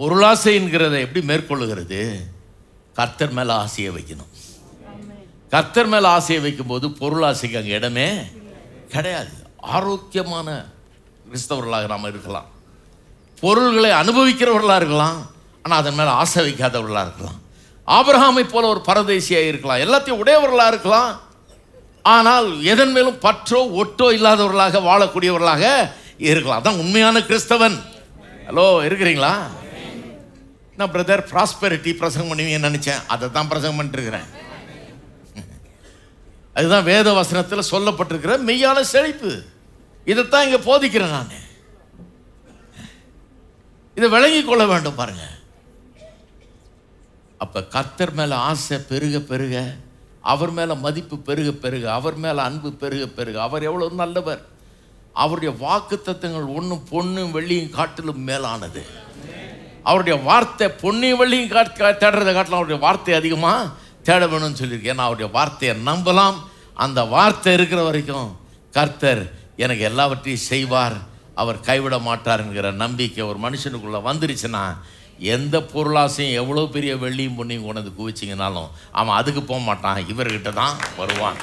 பொருளாசைங்கிறத எப்படி மேற்கொள்ளுகிறது? கர்த்தர் மேலே ஆசையை வைக்கணும். கர்த்தர் மேலே ஆசையை வைக்கும்போது பொருளாசைக்கு அங்கே இடமே கிடையாது. ஆரோக்கியமான கிறிஸ்தவர்களாக நாம் இருக்கலாம். பொருள்களை அனுபவிக்கிறவர்களாக இருக்கலாம். ஆனால் அதன் மேலே ஆசை வைக்காதவர்களாக இருக்கலாம். ஆபிரஹாமை போல ஒரு பரதேசியாக இருக்கலாம். எல்லாத்தையும் உடையவர்களாக இருக்கலாம். ஆனால் எதன் மேலும் பற்றோ ஒட்டோ இல்லாதவர்களாக வாழக்கூடியவர்களாக இருக்கலாம். அதான் உண்மையான கிறிஸ்தவன். ஹலோ இருக்கிறீங்களா? நான் பிரதர் ப்ராஸ்பெரிட்டி பிரசங்கம் பண்ணுவீங்கன்னு நினச்சேன். அதை தான் பிரசங்கம் பண்ணிட்டுருக்கிறேன். அதுதான் வேத வசனத்தில் சொல்லப்பட்டிருக்கிற மெய்யான செழிப்பு. இதைத்தான் இங்கே போதிக்கிறேன் நான். இதை விளங்கி கொள்ள வேண்டும் பாருங்க. அப்ப கத்தர் மேல ஆசை பெருக பெருக அவர் மேல மதிப்பு பெருக பெருக அவர் மேல அன்பு பெருக பெருக அவர் எவ்வளவு நல்லவர். அவருடைய வாக்கு தத்துவங்கள் ஒன்றும் பொண்ணும் வெள்ளியும் காட்டிலும் மேலானது. அவருடைய வார்த்தை பொன்னி வெள்ளியும் தேடுறதை காட்டிலும் அவருடைய வார்த்தை அதிகமாக தேட வேணும்னு சொல்லியிருக்கேன் ஏன்னா அவருடைய வார்த்தையை நம்பலாம். அந்த வார்த்தை இருக்கிற வரைக்கும் கர்த்தர் எனக்கு எல்லாவற்றையும் செய்வார். அவர் கைவிட மாட்டாருங்கிற நம்பிக்கை ஒரு மனுஷனுக்குள்ளே வந்துருச்சுன்னா எந்த பொருளாசையும் எவ்வளோ பெரிய வெள்ளியும் பொண்ணையும் கொண்டு வந்து குவிச்சிங்கனாலும் அவன் அதுக்கு போக மாட்டான். இவர்கிட்ட தான் வருவான்.